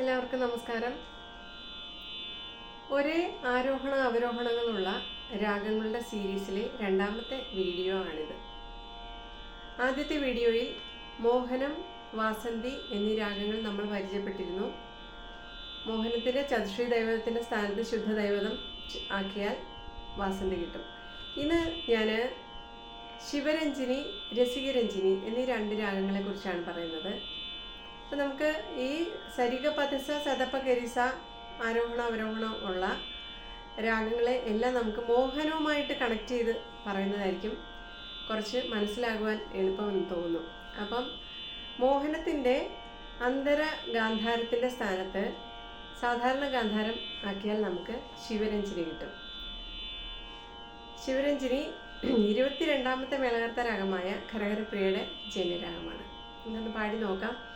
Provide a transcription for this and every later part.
എല്ലാവർക്കും നമസ്കാരം. ഒരേ ആരോഹണ അവരോഹണങ്ങളുള്ള രാഗങ്ങളുടെ സീരീസിലെ രണ്ടാമത്തെ വീഡിയോ ആണിത്. ആദ്യത്തെ വീഡിയോയിൽ മോഹനം വാസന്തി എന്നീ രാഗങ്ങൾ നമ്മൾ പരിചയപ്പെട്ടിരുന്നു. മോഹനത്തിന്റെ ചതുശ്രീ ദൈവത്തിന്റെ സ്ഥാനത്ത് ശുദ്ധ ദൈവതം ആക്കിയാൽ വാസന്തി കിട്ടും. ഇന്ന് ഞാൻ ശിവരഞ്ജിനി രസികരഞ്ജിനി എന്നീ രണ്ട് രാഗങ്ങളെക്കുറിച്ചാണ് പറയുന്നത്. അപ്പം നമുക്ക് ഈ സരിഗ പതിസ സതപ്പ ഗരിസ ആരോഹണ അവരോഹണം ഉള്ള രാഗങ്ങളെ എല്ലാം നമുക്ക് മോഹനവുമായിട്ട് കണക്ട് ചെയ്ത് പറയുന്നതായിരിക്കും. കുറച്ച് മനസ്സിലാകുവാൻ എളുപ്പമെന്ന് തോന്നുന്നു. അപ്പം മോഹനത്തിന്റെ അന്തര ഗാന്ധാരത്തിന്റെ സ്ഥാനത്ത് സാധാരണ ഗാന്ധാരം ആക്കിയാൽ നമുക്ക് ശിവരഞ്ജിനി കിട്ടും. ശിവരഞ്ജിനി ഇരുപത്തിരണ്ടാമത്തെ മേളകർത്ത രാഗമായ ഖരഹരപ്രിയയുടെ ജന്യരാഗമാണ്. ഇന്നൊന്ന് പാടി നോക്കാം.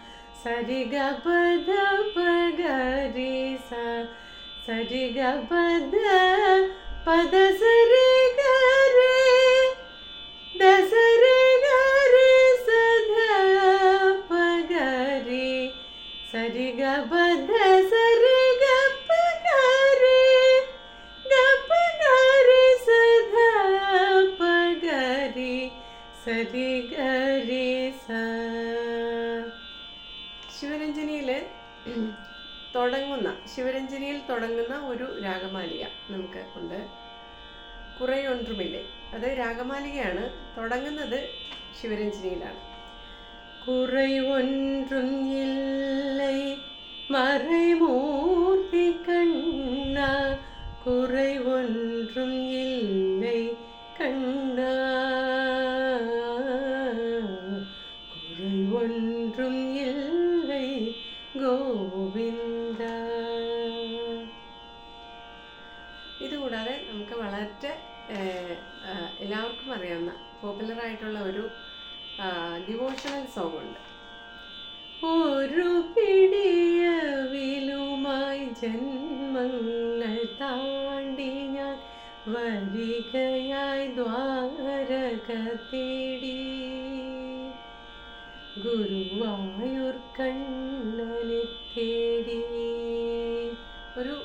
സാ ധ പ ഗ രി സ സരി ഗ രി സ സരി ഗ പ ഗ രി സ സരി ഗ തുടങ്ങുന്ന ശിവരഞ്ജനിയിൽ തുടങ്ങുന്ന ഒരു രാഗമാലിക നമുക്ക് ഉണ്ട്. കുറേയൊൻറുമില്ലേ അത് രാഗമാലികയാണ്. തുടങ്ങുന്നത് ശിവരഞ്ജനിയിലാണ്. കുറേ ഒൻറും മറൈമൂ ആയിട്ടുള്ള ഒരു ഡിവോഷണൽ സോങ് ഉണ്ട്. ഒരു പിടിയവിലുമായി ജന്മങ്ങൾ താണ്ടി ഞാൻ വരികയായി ദ്വാരക തേടി ഗുരുവായൂർ കണ്ണനെ തേടി. ഒരു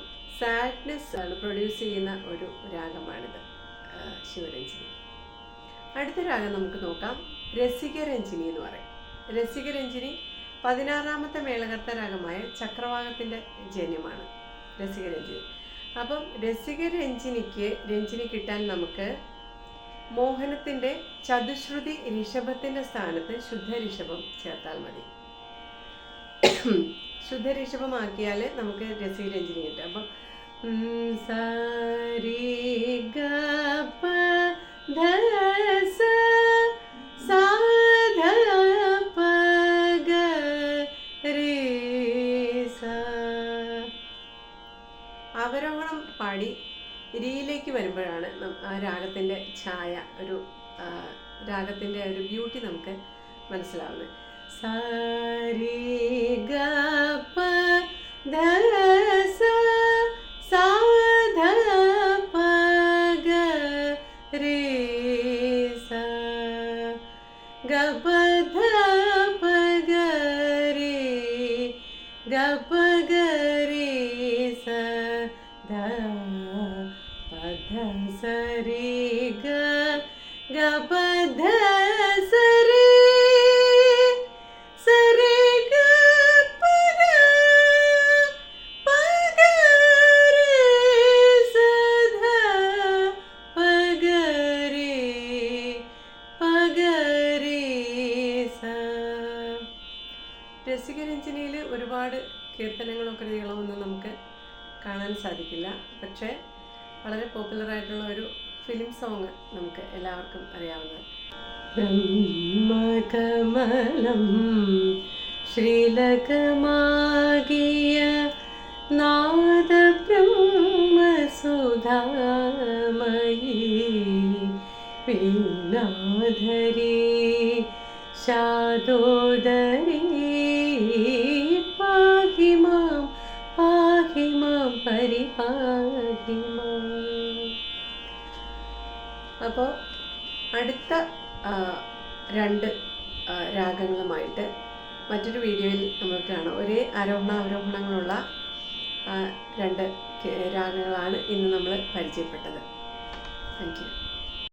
സാഡ്നെസ് ആണ്. പ്രൊഡ്യൂസ് ചെയ്യുന്ന ഒരു രാഗമാണിത്. ശിവരഞ്ജിനി. അടുത്ത രാഗം നമുക്ക് നോക്കാം. രസികരഞ്ജിനി എന്ന് പറയും. രസികരഞ്ജിനി പതിനാറാമത്തെ മേളകർത്ത രാഗമായ ചക്രവാകത്തിന്റെ ജന്യമാണ് രസികരഞ്ജിനി അപ്പം രസികരഞ്ജിനിക്ക് രഞ്ജിനി കിട്ടാൻ നമുക്ക് മോഹനത്തിന്റെ ചതുശ്രുതി ഋഷഭത്തിന്റെ സ്ഥാനത്ത് ശുദ്ധ ഋഷഭം ചേർത്താൽ മതി. ശുദ്ധ ഋഷഭമാക്കിയാൽ നമുക്ക് രസികരഞ്ജിനി കിട്ടും. അപ്പം സാരി സ സാ ധ പ ഗ രി സ അവരോഹണം പാടി ഇരിയിലേക്ക് വരുമ്പോഴാണ് ആ രാഗത്തിന്റെ ഛായ ഒരു രാഗത്തിന്റെ ഒരു ബ്യൂട്ടി നമുക്ക് മനസ്സിലാവുന്നത്. സാരി ഗ പ ധ ഗ പ ഗ രി സ ധ കീർത്തനങ്ങളൊക്കെ നീളമൊന്നും നമുക്ക് കാണാൻ സാധിക്കില്ല. പക്ഷേ വളരെ പോപ്പുലറായിട്ടുള്ള ഒരു ഫിലിം സോങ് നമുക്ക് എല്ലാവർക്കും അറിയാവുന്നത്. ബ്രഹ്മകമലം ശ്രീലകമാകിയ നാദ ബ്രഹ്മസുധാമയീ വിനാധരി ഹരിഹാരിമ അപ്പോൾ അടുത്ത രണ്ട് രാഗങ്ങളുമായിട്ട് മറ്റൊരു വീഡിയോയിൽ നമ്മൾ കാണാം. ഒരേ ആരോഹണ ആരോഹണങ്ങളുള്ള രണ്ട് രാഗങ്ങളാണ് ഇന്ന് നമ്മൾ പരിചയപ്പെട്ടത്. Thank you